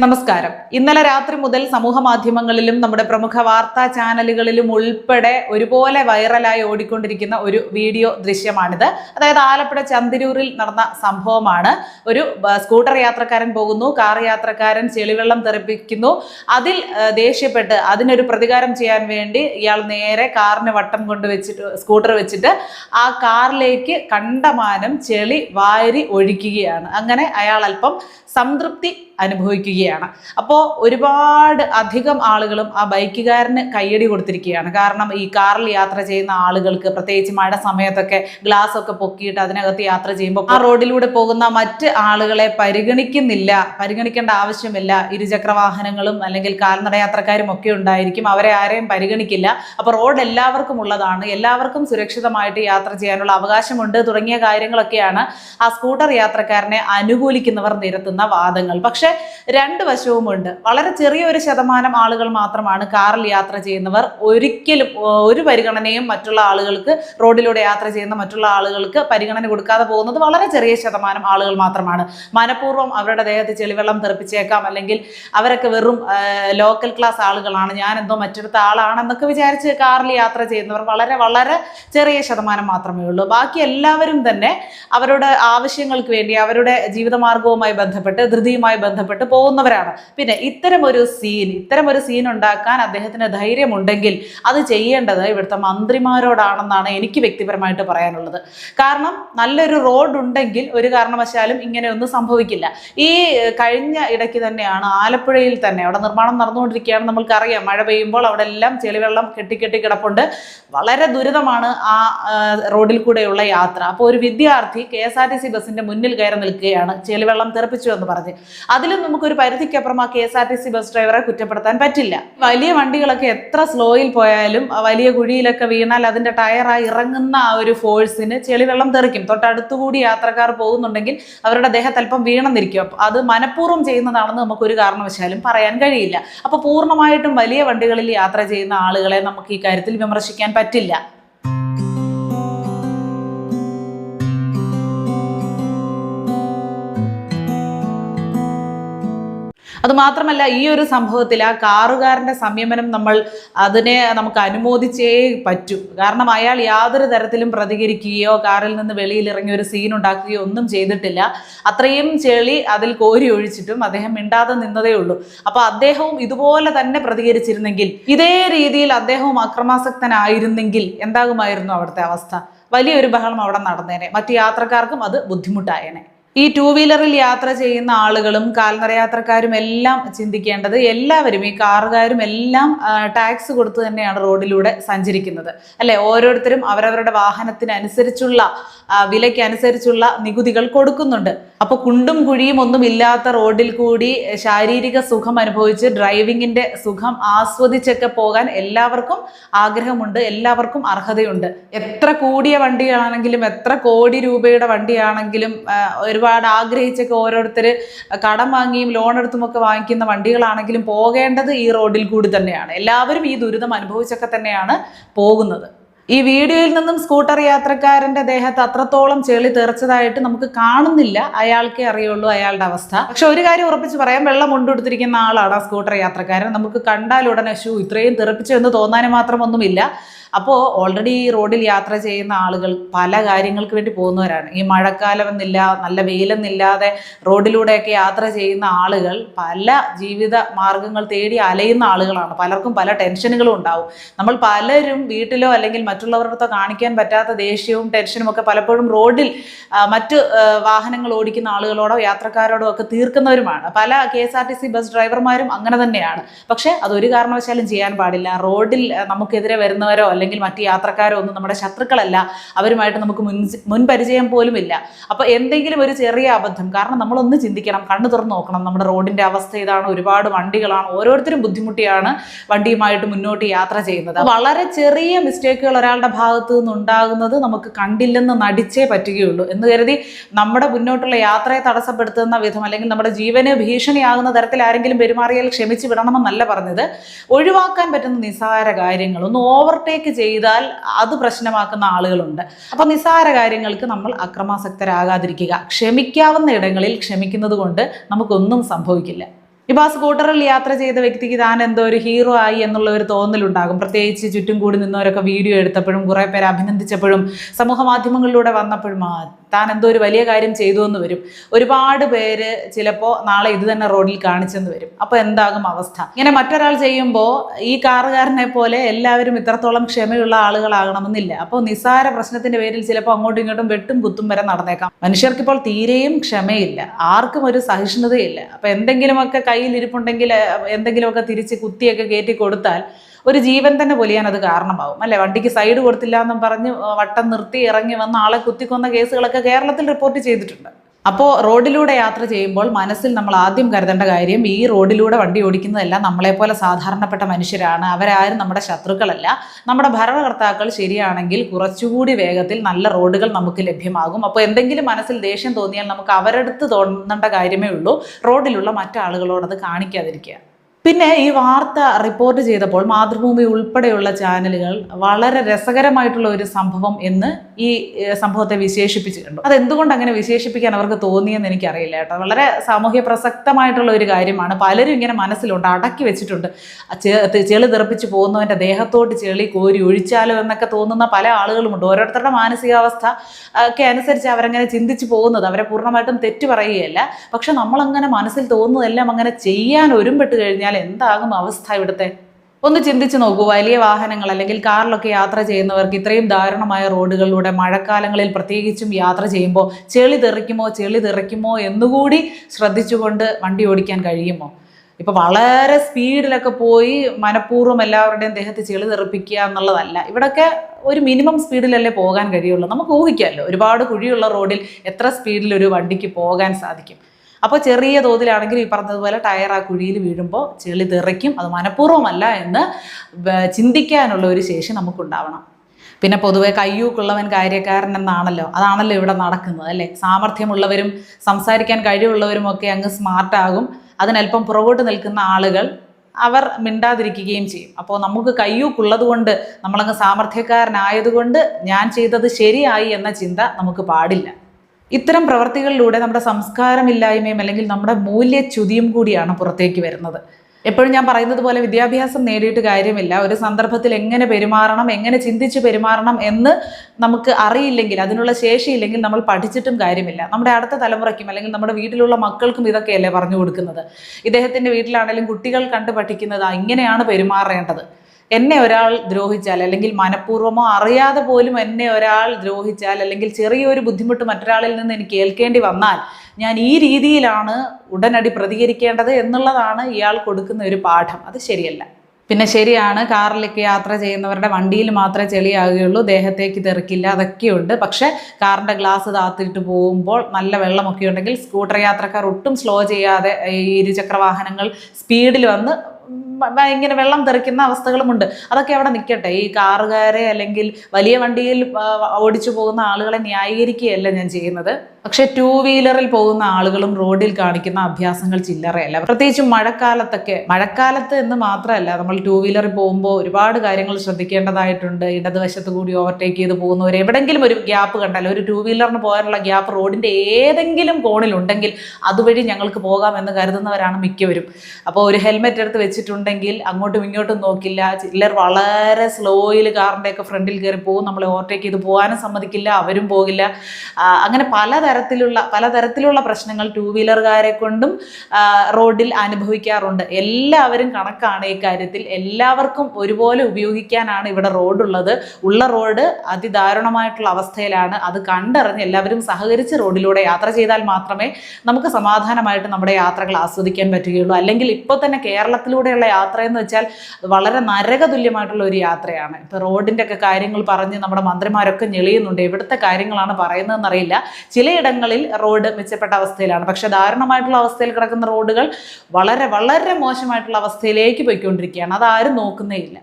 നമസ്കാരം. ഇന്നലെ രാത്രി മുതൽ സമൂഹ മാധ്യമങ്ങളിലും നമ്മുടെ പ്രമുഖ വാർത്താ ചാനലുകളിലും ഉൾപ്പെടെ ഒരുപോലെ വൈറലായി ഓടിക്കൊണ്ടിരിക്കുന്ന ഒരു വീഡിയോ ദൃശ്യമാണിത്. അതായത് ആലപ്പുഴ ചന്തിരൂരിൽ നടന്ന സംഭവമാണ്. ഒരു സ്കൂട്ടർ യാത്രക്കാരൻ പോകുന്നു കാർ യാത്രക്കാരൻ ചെളിവെള്ളം തെറിപ്പിക്കുന്നു. അതിൽ ദേഷ്യപ്പെട്ട് അതിനൊരു പ്രതികാരം ചെയ്യാൻ വേണ്ടി ഇയാൾ നേരെ കാറിന് വട്ടം കൊണ്ട് വെച്ചിട്ട് സ്കൂട്ടർ വെച്ചിട്ട് ആ കാറിലേക്ക് കണ്ടമാനം ചെളി വാരി ഒഴിക്കുകയാണ് അങ്ങനെ അയാൾ അല്പം സംതൃപ്തി അനുഭവിക്കുകയാണ്. അപ്പോൾ ഒരുപാട് അധികം ആളുകളും ആ ബൈക്കുകാരന് കയ്യടി കൊടുത്തിരിക്കുകയാണ്. കാരണം ഈ കാറിൽ യാത്ര ചെയ്യുന്ന ആളുകൾക്ക് പ്രത്യേകിച്ച് മഴ സമയത്തൊക്കെ ഗ്ലാസ് ഒക്കെ പൊക്കിയിട്ട് അതിനകത്ത് യാത്ര ചെയ്യുമ്പോൾ ആ റോഡിലൂടെ പോകുന്ന മറ്റ് ആളുകളെ പരിഗണിക്കുന്നില്ല പരിഗണിക്കേണ്ട ആവശ്യമില്ല. ഇരുചക്ര വാഹനങ്ങളും അല്ലെങ്കിൽ കാൽനട യാത്രക്കാരും ഒക്കെ ഉണ്ടായിരിക്കും. അവരെ ആരെയും പരിഗണിക്കില്ല. അപ്പോൾ റോഡ് എല്ലാവർക്കും ഉള്ളതാണ്. എല്ലാവർക്കും സുരക്ഷിതമായിട്ട് യാത്ര ചെയ്യാനുള്ള അവകാശമുണ്ട് തുടങ്ങിയ കാര്യങ്ങളൊക്കെയാണ് ആ സ്കൂട്ടർ യാത്രക്കാരനെ അനുകൂലിക്കുന്നവർ നിരത്തുന്ന വാദങ്ങൾ. പക്ഷെ രണ്ട് വശവുമുണ്ട്. വളരെ ചെറിയൊരു ശതമാനം ആളുകൾ മാത്രമാണ് കാറിൽ യാത്ര ചെയ്യുന്നവർ. ഒരിക്കലും ഒരു പരിഗണനയും മറ്റുള്ള ആളുകൾക്ക് റോഡിലൂടെ യാത്ര ചെയ്യുന്ന മറ്റുള്ള ആളുകൾക്ക് പരിഗണന കൊടുക്കാതെ പോകുന്നത് വളരെ ചെറിയ ശതമാനം ആളുകൾ മാത്രമാണ്. മനഃപൂർവം അവരുടെ ദേഹത്ത് ചെളിവെള്ളം തെറിപ്പിച്ചേക്കാം അല്ലെങ്കിൽ അവരൊക്കെ വെറും ലോക്കൽ ക്ലാസ് ആളുകളാണ്. ഞാൻ എന്തോ മറ്റൊരുത്ത ആളാണെന്നൊക്കെ വിചാരിച്ച് കാറിൽ യാത്ര ചെയ്യുന്നവർ വളരെ വളരെ ചെറിയ ശതമാനം മാത്രമേ ഉള്ളൂ. ബാക്കി എല്ലാവരും തന്നെ അവരുടെ ആവശ്യങ്ങൾക്ക് വേണ്ടി അവരുടെ ജീവിതമാർഗവുമായി ബന്ധപ്പെട്ട് ധൃതിയുമായി പോകുന്നവരാണ്. പിന്നെ ഇത്തരം ഒരു സീൻ ഇത്തരം ഒരു സീൻ ഉണ്ടാക്കാൻ അദ്ദേഹത്തിന് ധൈര്യമുണ്ടെങ്കിൽ അത് ചെയ്യേണ്ടത് ഇവിടുത്തെ മന്ത്രിമാരോടാണെന്നാണ് എനിക്ക് വ്യക്തിപരമായിട്ട് പറയാനുള്ളത്. കാരണം നല്ലൊരു റോഡ് ഉണ്ടെങ്കിൽ ഒരു കാരണവശാലും ഇങ്ങനെയൊന്നും സംഭവിക്കില്ല. ഈ കഴിഞ്ഞ ഇടയ്ക്ക് തന്നെയാണ് ആലപ്പുഴയിൽ തന്നെ അവിടെ നിർമ്മാണം നടന്നുകൊണ്ടിരിക്കുകയാണ് നമ്മൾക്കറിയാം. മഴ പെയ്യുമ്പോൾ അവിടെ എല്ലാം ചെളിവെള്ളം കെട്ടിക്കെട്ടി കിടപ്പുണ്ട്. വളരെ ദുരിതമാണ് ആ റോഡിൽ കൂടെയുള്ള യാത്ര. അപ്പോൾ ഒരു വിദ്യാർത്ഥി K S R T C ബസ്സിന്റെ മുന്നിൽ കയറി നിൽക്കുകയാണ്. ചെളിവെള്ളം തെറിപ്പിച്ചു എന്ന് പറഞ്ഞ്. അതിലും നമുക്കൊരു പരിധിക്കപ്പുറം ആ K S R T C bus ഡ്രൈവറെ കുറ്റപ്പെടുത്താൻ പറ്റില്ല. വലിയ വണ്ടികളൊക്കെ എത്ര സ്ലോയിൽ പോയാലും വലിയ കുഴിയിലൊക്കെ വീണാൽ അതിന്റെ ടയറായി ഇറങ്ങുന്ന ആ ഒരു ഫോഴ്സിന് ചെളിവെള്ളം തെറിക്കും. തൊട്ടടുത്തുകൂടി യാത്രക്കാർ പോകുന്നുണ്ടെങ്കിൽ അവരുടെ ദേഹത്ത് അല്പം വീണെന്നിരിക്കും. അപ്പോൾ അത് മനഃപൂർവം ചെയ്യുന്നതാണെന്ന് നമുക്ക് ഒരു കാരണവശാലും പറയാൻ കഴിയില്ല. അപ്പോൾ പൂർണമായിട്ടും വലിയ വണ്ടികളിൽ യാത്ര ചെയ്യുന്ന ആളുകളെ നമുക്ക് ഈ കാര്യത്തിൽ വിമർശിക്കാൻ പറ്റില്ല. അത് മാത്രമല്ല ഈ ഒരു സംഭവത്തിൽ ആ കാറുകാരന്റെ സംയമനം നമ്മൾ അതിനെ നമുക്ക് അനുമോദിച്ചേ പറ്റൂ. കാരണം അയാൾ യാതൊരു തരത്തിലും പ്രതികരിക്കുകയോ കാറിൽ നിന്ന് വെളിയിൽ ഇറങ്ങി ഒരു സീൻ ഉണ്ടാക്കുകയോ ഒന്നും ചെയ്തിട്ടില്ല. അത്രയും ചെളി അതിൽ കോരി ഒഴിച്ചിട്ടും അദ്ദേഹം മിണ്ടാതെ നിന്നതേ ഉള്ളൂ. അപ്പൊ അദ്ദേഹവും ഇതുപോലെ തന്നെ പ്രതികരിച്ചിരുന്നെങ്കിൽ ഇതേ രീതിയിൽ അദ്ദേഹവും അക്രമാസക്തനായിരുന്നെങ്കിൽ എന്താകുമായിരുന്നു അവിടുത്തെ അവസ്ഥ? വലിയൊരു ബഹളം അവിടെ നടന്നേനെ. മറ്റു യാത്രക്കാർക്കും അത് ബുദ്ധിമുട്ടായേനെ. ഈ ടൂ വീലറിൽ യാത്ര ചെയ്യുന്ന ആളുകളും കാൽനട യാത്രക്കാരും എല്ലാം ചിന്തിക്കേണ്ടത് എല്ലാവരും ഈ കാറുകാരും എല്ലാം ടാക്സ് കൊടുത്ത് തന്നെയാണ് റോഡിലൂടെ സഞ്ചരിക്കുന്നത്. അല്ലെ? ഓരോരുത്തരും അവരവരുടെ വാഹനത്തിനനുസരിച്ചുള്ള വിലയ്ക്കനുസരിച്ചുള്ള നികുതികൾ കൊടുക്കുന്നുണ്ട്. അപ്പൊ കുണ്ടും കുഴിയും ഒന്നും ഇല്ലാത്ത റോഡിൽ കൂടി ശാരീരിക സുഖം അനുഭവിച്ച് ഡ്രൈവിങ്ങിന്റെ സുഖം ആസ്വദിച്ചൊക്കെ പോകാൻ എല്ലാവർക്കും ആഗ്രഹമുണ്ട് എല്ലാവർക്കും അർഹതയുണ്ട്. എത്ര കൂടിയ വണ്ടിയാണെങ്കിലും എത്ര കോടി രൂപയുടെ വണ്ടിയാണെങ്കിലും ആ, ഒരുപാട് ആഗ്രഹിച്ചൊക്കെ ഓരോരുത്തർ കടം വാങ്ങിയും ലോൺ എടുത്തുമൊക്കെ വാങ്ങിക്കുന്ന വണ്ടികളാണെങ്കിലും പോകേണ്ടത് ഈ റോഡിൽ കൂടി തന്നെയാണ്. എല്ലാവരും ഈ ദുരിതം അനുഭവിച്ചൊക്കെ തന്നെയാണ് പോകുന്നത്. ഈ വീഡിയോയിൽ നിന്നും സ്കൂട്ടർ യാത്രക്കാരന്റെ ദേഹത്ത് അത്രത്തോളം ചെളി തെറിച്ചതായിട്ട് നമുക്ക് കാണുന്നില്ല. അയാൾക്കേ അറിയുള്ളൂ അയാളുടെ അവസ്ഥ. പക്ഷെ ഒരു കാര്യം ഉറപ്പിച്ച് പറയാം വെള്ളം കൊണ്ടുകൊടുത്തിരിക്കുന്ന ആളാണ് ആ സ്കൂട്ടർ യാത്രക്കാരൻ. നമുക്ക് കണ്ടാൽ ഉടനെ ഷൂ ഇത്രയും തെറിപ്പിച്ചു എന്ന് തോന്നാനും മാത്രമൊന്നുമില്ല അപ്പോൾ ഓൾറെഡി ഈ റോഡിൽ യാത്ര ചെയ്യുന്ന ആളുകൾ പല കാര്യങ്ങൾക്ക് വേണ്ടി പോകുന്നവരാണ്. ഈ മഴക്കാലം എന്നില്ല നല്ല വെയിലെന്നില്ലാതെ റോഡിലൂടെയൊക്കെ യാത്ര ചെയ്യുന്ന ആളുകൾ പല ജീവിത മാർഗങ്ങൾ തേടി അലയുന്ന ആളുകളാണ്. പലർക്കും പല ടെൻഷനുകളും ഉണ്ടാവും. നമ്മൾ പലരും വീട്ടിലോ അല്ലെങ്കിൽ മറ്റുള്ളവരുടെ കാണിക്കാൻ പറ്റാത്ത ദേഷ്യവും ടെൻഷനും ഒക്കെ പലപ്പോഴും റോഡിൽ മറ്റ് വാഹനങ്ങൾ ഓടിക്കുന്ന ആളുകളോടോ യാത്രക്കാരോടോ ഒക്കെ തീർക്കുന്നവരുമാണ്. പല K S R T C bus ഡ്രൈവർമാരും അങ്ങനെ തന്നെയാണ്. പക്ഷേ അതൊരു കാരണവശാലും ചെയ്യാൻ പാടില്ല. റോഡിൽ നമുക്കെതിരെ വരുന്നവരോ മറ്റ് യാത്രക്കാരോ ഒന്നും നമ്മുടെ ശത്രുക്കളല്ല. അവരുമായിട്ട് നമുക്ക് മുൻ മുൻപരിചയം പോലും ഇല്ല. അപ്പോൾ എന്തെങ്കിലും ഒരു ചെറിയ അബദ്ധം കാരണം നമ്മളൊന്ന് ചിന്തിക്കണം കണ്ണു തുറന്ന് നോക്കണം. നമ്മുടെ റോഡിന്റെ അവസ്ഥ ഇതാണ് ഒരുപാട് വണ്ടികളാണ് ഓരോരുത്തരും ബുദ്ധിമുട്ടിയാണ് വണ്ടിയുമായിട്ട് മുന്നോട്ട് യാത്ര ചെയ്യുന്നത്. വളരെ ചെറിയ മിസ്റ്റേക്കുകൾ ഒരാളുടെ ഭാഗത്തു നിന്നുണ്ടാകുന്നത് നമുക്ക് കണ്ടില്ലെന്ന് നടിച്ചേ പറ്റുകയുള്ളൂ. എന്ന് കരുതി നമ്മുടെ മുന്നോട്ടുള്ള യാത്രയെ തടസ്സപ്പെടുത്തുന്ന വിധം അല്ലെങ്കിൽ നമ്മുടെ ജീവന് ഭീഷണിയാകുന്ന തരത്തിൽ ആരെങ്കിലും പെരുമാറിയാൽ ക്ഷമിച്ച് വിടണമെന്നല്ല പറഞ്ഞത്. ഒഴിവാക്കാൻ പറ്റുന്ന നിസ്സാര കാര്യങ്ങൾ ഒന്ന് ഓവർടേക്ക് ചെയ്താൽ അത് പ്രശ്നമാക്കുന്ന ആളുകളുണ്ട്. അപ്പോൾ നിസ്സാര കാര്യങ്ങൾക്ക് നമ്മൾ അക്രമാസക്തരാകാതിരിക്കുക. ക്ഷമിക്കാവുന്ന ഇടങ്ങളിൽ ക്ഷമിക്കുന്നത് കൊണ്ട് നമുക്കൊന്നും സംഭവിക്കില്ല. ഇപ്പോൾ ആ സ്കൂട്ടറിൽ യാത്ര ചെയ്ത വ്യക്തിക്ക് താൻ എന്തോ ഒരു ഹീറോ ആയി എന്നുള്ള ഒരു തോന്നലുണ്ടാകും. പ്രത്യേകിച്ച് ചുറ്റും കൂടി നിന്നവരൊക്കെ വീഡിയോ എടുത്തപ്പോഴും കുറേ പേര് അഭിനന്ദിച്ചപ്പോഴും സമൂഹ മാധ്യമങ്ങളിലൂടെ വന്നപ്പോഴും താൻ എന്തോ ഒരു വലിയ കാര്യം ചെയ്തു എന്ന് വരും. ഒരുപാട് പേര് ചിലപ്പോൾ നാളെ ഇത് തന്നെ റോഡിൽ കാണിച്ചെന്ന് വരും. അപ്പോൾ എന്താകും അവസ്ഥ? ഇങ്ങനെ മറ്റൊരാൾ ചെയ്യുമ്പോൾ ഈ കാറുകാരനെ പോലെ എല്ലാവരും ഇത്രത്തോളം ക്ഷമയുള്ള ആളുകളാകണമെന്നില്ല. അപ്പോൾ നിസ്സാര പ്രശ്നത്തിന്റെ പേരിൽ ചിലപ്പോൾ അങ്ങോട്ടും ഇങ്ങോട്ടും വെട്ടും കുത്തും വരെ നടന്നേക്കാം. മനുഷ്യർക്കിപ്പോൾ തീരെയും ക്ഷമയില്ല. ആർക്കും ഒരു സഹിഷ്ണുതയില്ല. അപ്പോൾ എന്തെങ്കിലുമൊക്കെ കയ്യിലിരിപ്പുണ്ടെങ്കിൽ എന്തെങ്കിലുമൊക്കെ തിരിച്ച് കുത്തിയൊക്കെ കയറ്റി കൊടുത്താൽ ഒരു ജീവൻ തന്നെ പൊലിയാൻ അത് കാരണമാവും. അല്ലെ? വണ്ടിക്ക് സൈഡ് കൊടുത്തില്ല എന്നും പറഞ്ഞ് വട്ടം നിർത്തി ഇറങ്ങി വന്ന ആളെ കുത്തിക്കൊന്ന കേസുകളൊക്കെ കേരളത്തിൽ റിപ്പോർട്ട് ചെയ്തിട്ടുണ്ട്. അപ്പോൾ റോഡിലൂടെ യാത്ര ചെയ്യുമ്പോൾ മനസ്സിൽ നമ്മൾ ആദ്യം കരുതേണ്ട കാര്യം ഈ റോഡിലൂടെ വണ്ടി ഓടിക്കുന്നതെല്ലാം നമ്മളെപ്പോലെ സാധാരണപ്പെട്ട മനുഷ്യരാണ്. അവരാരും നമ്മുടെ ശത്രുക്കളല്ല. നമ്മുടെ ഭരണകർത്താക്കൾ ശരിയാണെങ്കിൽ കുറച്ചുകൂടി വേഗത്തിൽ നല്ല റോഡുകൾ നമുക്ക് ലഭ്യമാകും. അപ്പോൾ എന്തെങ്കിലും മനസ്സിൽ ദേഷ്യം തോന്നിയാൽ നമുക്ക് അവരടുത്ത് തോന്നേണ്ട കാര്യമേ ഉള്ളൂ. റോഡിലുള്ള മറ്റാളുകളോടത് കാണിക്കാതിരിക്കുക. പിന്നെ ഈ വാർത്ത റിപ്പോർട്ട് ചെയ്തപ്പോൾ മാതൃഭൂമി ഉൾപ്പെടെയുള്ള ചാനലുകൾ വളരെ രസകരമായിട്ടുള്ള ഒരു സംഭവം എന്ന് ഈ സംഭവത്തെ വിശേഷിപ്പിച്ചു കണ്ടു അതെന്തുകൊണ്ട് അങ്ങനെ വിശേഷിപ്പിക്കാൻ അവർക്ക് തോന്നിയെന്ന് എനിക്കറിയില്ല കേട്ടോ. വളരെ സാമൂഹ്യ പ്രസക്തമായിട്ടുള്ള ഒരു കാര്യമാണ്. പലരും ഇങ്ങനെ മനസ്സിലുണ്ട് അടക്കി വെച്ചിട്ടുണ്ട്. ചെളി തെറിപ്പിച്ച് പോകുന്നവന്റെ ദേഹത്തോട്ട് ചെളി കോരി ഒഴിച്ചാലോ എന്നൊക്കെ തോന്നുന്ന പല ആളുകളുമുണ്ട്. ഓരോരുത്തരുടെ മാനസികാവസ്ഥ ഒക്കെ അനുസരിച്ച് അവരങ്ങനെ ചിന്തിച്ച് പോകുന്നത് അവരെ പൂർണമായിട്ടും തെറ്റ് പറയുകയല്ല. പക്ഷെ നമ്മളങ്ങനെ മനസ്സിൽ തോന്നുന്നതെല്ലാം അങ്ങനെ ചെയ്യാൻ ഒരുമ്പെട്ട് കഴിഞ്ഞാൽ എന്താകും അവസ്ഥ ഇവിടുത്തെ? ഒന്ന് ചിന്തിച്ചു നോക്കൂ. വലിയ വാഹനങ്ങൾ അല്ലെങ്കിൽ കാറിലൊക്കെ യാത്ര ചെയ്യുന്നവർക്ക് ഇത്രയും ദാരുണമായ റോഡുകളിലൂടെ മഴക്കാലങ്ങളിൽ പ്രത്യേകിച്ചും യാത്ര ചെയ്യുമ്പോൾ ചെളി തെറിക്കുമോ ചെളി തെറിക്കുമോ എന്നുകൂടി ശ്രദ്ധിച്ചുകൊണ്ട് വണ്ടി ഓടിക്കാൻ കഴിയുമോ? ഇപ്പൊ വളരെ സ്പീഡിലൊക്കെ പോയി മനഃപൂർവം എല്ലാവരുടെയും ദേഹത്ത് ചെളി തെറിപ്പിക്കുക എന്നുള്ളതല്ല. ഇവിടൊക്കെ ഒരു മിനിമം സ്പീഡിലല്ലേ പോകാൻ കഴിയുള്ളൂ. നമുക്ക് ഊഹിക്കാമല്ലോ. ഒരുപാട് കുഴിയുള്ള റോഡിൽ എത്ര സ്പീഡിൽ ഒരു വണ്ടിക്ക് പോകാൻ സാധിക്കും. അപ്പോൾ ചെറിയ തോതിലാണെങ്കിൽ ഈ പറഞ്ഞതുപോലെ ടയർ ആ കുഴിയിൽ വീഴുമ്പോൾ ചെളി തെറിക്കും. അത് മനഃപൂർവമല്ല എന്ന് ചിന്തിക്കാനുള്ള ഒരു ശേഷി നമുക്കുണ്ടാവണം. പിന്നെ പൊതുവെ കയ്യൂക്കുള്ളവൻ കാര്യക്കാരൻ എന്നാണല്ലോ അതാണല്ലോ ഇവിടെ നടക്കുന്നത് അല്ലേ? സാമർഥ്യമുള്ളവരും സംസാരിക്കാൻ കഴിവുള്ളവരും ഒക്കെ അങ്ങ് സ്മാർട്ടാകും അതിനല്പം പുറകോട്ട് നിൽക്കുന്ന ആളുകൾ അവർ മിണ്ടാതിരിക്കുകയും ചെയ്യും. അപ്പോൾ നമുക്ക് കയ്യൂക്കുള്ളത് കൊണ്ട് നമ്മളങ്ങ് സാമർഥ്യക്കാരനായതുകൊണ്ട് ഞാൻ ചെയ്തത് ശരിയായി എന്ന ചിന്ത നമുക്ക് പാടില്ല. ഇത്തരം പ്രവർത്തികളിലൂടെ നമ്മുടെ സംസ്കാരമില്ലായ്മയും അല്ലെങ്കിൽ നമ്മുടെ മൂല്യച്യുതിയും കൂടിയാണ് പുറത്തേക്ക് വരുന്നത്. എപ്പോഴും ഞാൻ പറയുന്നത് പോലെ വിദ്യാഭ്യാസം നേടിയിട്ട് കാര്യമില്ല. ഒരു സന്ദർഭത്തിൽ എങ്ങനെ പെരുമാറണം എങ്ങനെ ചിന്തിച്ച് പെരുമാറണം എന്ന് നമുക്ക് അറിയില്ലെങ്കിൽ അതിനുള്ള ശേഷിയില്ലെങ്കിൽ നമ്മൾ പഠിച്ചിട്ടും കാര്യമില്ല. നമ്മുടെ അടുത്ത തലമുറയ്ക്കും അല്ലെങ്കിൽ നമ്മുടെ വീട്ടിലുള്ള മക്കൾക്കും ഇതൊക്കെയല്ലേ പറഞ്ഞു കൊടുക്കുന്നത്. ഇദ്ദേഹത്തിന്റെ വീട്ടിലാണെങ്കിലും കുട്ടികൾ കണ്ട് പഠിക്കുന്നത് "ആ, ഇങ്ങനെയാണ് പെരുമാറേണ്ടത്. എന്നെ ഒരാൾ ദ്രോഹിച്ചാൽ അല്ലെങ്കിൽ മനഃപൂർവമോ അറിയാതെ പോലും എന്നെ ഒരാൾ ദ്രോഹിച്ചാൽ അല്ലെങ്കിൽ ചെറിയൊരു ബുദ്ധിമുട്ട് മറ്റൊരാളിൽ നിന്ന് എനിക്ക് ഏൽക്കേണ്ടി വന്നാൽ ഞാൻ ഈ രീതിയിലാണ് ഉടനടി പ്രതികരിക്കേണ്ടത് എന്നുള്ളതാണ് ഇയാൾ കൊടുക്കുന്ന ഒരു പാഠം. അത് ശരിയല്ല. പിന്നെ ശരിയാണ് കാറിലൊക്കെ യാത്ര ചെയ്യുന്നവരുടെ വണ്ടിയിൽ മാത്രമേ ചെളിയാകുകയുള്ളൂ ദേഹത്തേക്ക് തെറിക്കില്ല അതൊക്കെയുണ്ട്. പക്ഷേ കാറിന്റെ ഗ്ലാസ് താത്തിട്ട് പോകുമ്പോൾ നല്ല വെള്ളമൊക്കെ ഉണ്ടെങ്കിൽ സ്കൂട്ടർ യാത്രക്കാർ ഒട്ടും സ്ലോ ചെയ്യാതെ ഈ ഇരുചക്ര വാഹനങ്ങൾ സ്പീഡിൽ വന്ന് ഇങ്ങനെ വെള്ളം തെറിക്കുന്ന അവസ്ഥകളുമുണ്ട്. അതൊക്കെ അവിടെ നിൽക്കട്ടെ ഈ കാറുകാരെ അല്ലെങ്കിൽ വലിയ വണ്ടിയിൽ ഓടിച്ചു പോകുന്ന ആളുകളെ ന്യായീകരിക്കുകയല്ല ഞാൻ ചെയ്യുന്നത്. പക്ഷെ ടൂ വീലറിൽ പോകുന്ന ആളുകളും റോഡിൽ കാണിക്കുന്ന അഭ്യാസങ്ങൾ ചില്ലറയല്ല. പ്രത്യേകിച്ചും മഴക്കാലത്തൊക്കെ മഴക്കാലത്ത് എന്ന് മാത്രമല്ല നമ്മൾ ടൂ വീലറിൽ പോകുമ്പോൾ ഒരുപാട് കാര്യങ്ങൾ ശ്രദ്ധിക്കേണ്ടതായിട്ടുണ്ട്. ഇടതുവശത്ത് കൂടി ഓവർടേക്ക് ചെയ്ത് പോകുന്നവർ എവിടെങ്കിലും ഒരു ഗ്യാപ്പ് കണ്ടാൽ ഒരു ടൂ വീലറിന് പോകാനുള്ള ഗ്യാപ്പ് റോഡിന്റെ ഏതെങ്കിലും കോണിലുണ്ടെങ്കിൽ അതുവഴി ഞങ്ങൾക്ക് പോകാമെന്ന് കരുതുന്നവരാണ് മിക്കവരും. അപ്പോൾ ഒരു ഹെൽമെറ്റ് എടുത്ത് വെച്ചിട്ടുണ്ടെങ്കിൽ അങ്ങോട്ടും ഇങ്ങോട്ടും നോക്കില്ല. ചിലർ വളരെ സ്ലോയിൽ കാറിന്റെ ഒക്കെ ഫ്രണ്ടിൽ കയറി പോകും. നമ്മളെ ഓവർടേക്ക് ചെയ്ത് പോകാനും സമ്മതിക്കില്ല അവരും പോകില്ല. അങ്ങനെ പലതരത്തിലുള്ള പലതരത്തിലുള്ള പ്രശ്നങ്ങൾ ടൂ വീലറുകാരെ കൊണ്ടും റോഡിൽ അനുഭവിക്കാറുണ്ട്. എല്ലാവരും കണക്കാണ് ഈ കാര്യത്തിൽ. എല്ലാവർക്കും ഒരുപോലെ ഉപയോഗിക്കാനാണ് ഇവിടെ റോഡുള്ളത്. ഉള്ള റോഡ് അതിദാരുണമായിട്ടുള്ള അവസ്ഥയിലാണ്. അത് കണ്ടറിഞ്ഞ് എല്ലാവരും സഹകരിച്ച് റോഡിലൂടെ യാത്ര ചെയ്താൽ മാത്രമേ നമുക്ക് സമാധാനമായിട്ട് നമ്മുടെ യാത്രകൾ ആസ്വദിക്കാൻ പറ്റുകയുള്ളൂ. അല്ലെങ്കിൽ ഇപ്പോൾ തന്നെ കേരളത്തിലൂടെയുള്ള യാത്ര എന്ന് വെച്ചാൽ വളരെ നരകതുല്യമായിട്ടുള്ള ഒരു യാത്രയാണ്. ഇപ്പോൾ റോഡിന്റെ ഒക്കെ കാര്യങ്ങൾ പറഞ്ഞ് നമ്മുടെ മന്ത്രിമാരൊക്കെ ഞെളിയുന്നുണ്ട്. എവിടുത്തെ കാര്യങ്ങളാണ് പറയുന്നതെന്നറിയില്ല. ചിലയിടങ്ങളിൽ റോഡ് മെച്ചപ്പെട്ട അവസ്ഥയിലാണ്. പക്ഷെ ദാരുണമായിട്ടുള്ള അവസ്ഥയിൽ കിടക്കുന്ന റോഡുകൾ വളരെ വളരെ മോശമായിട്ടുള്ള അവസ്ഥയിലേക്ക് പോയിക്കൊണ്ടിരിക്കുകയാണ്. അതാരും നോക്കുന്നേ ഇല്ല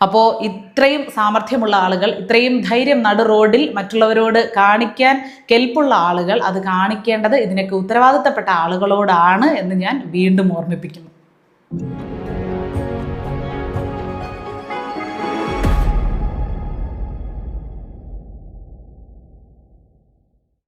അപ്പോൾ ഇത്രയും സാമർഥ്യമുള്ള ആളുകൾ ഇത്രയും ധൈര്യം നടു റോഡിൽ മറ്റുള്ളവരോട് കാണിക്കാൻ കെൽപ്പുള്ള ആളുകൾ അത് കാണിക്കേണ്ടത് ഇതിനൊക്കെ ഉത്തരവാദിത്തപ്പെട്ട ആളുകളോടാണ് എന്ന് ഞാൻ വീണ്ടും ഓർമ്മിപ്പിക്കുന്നു.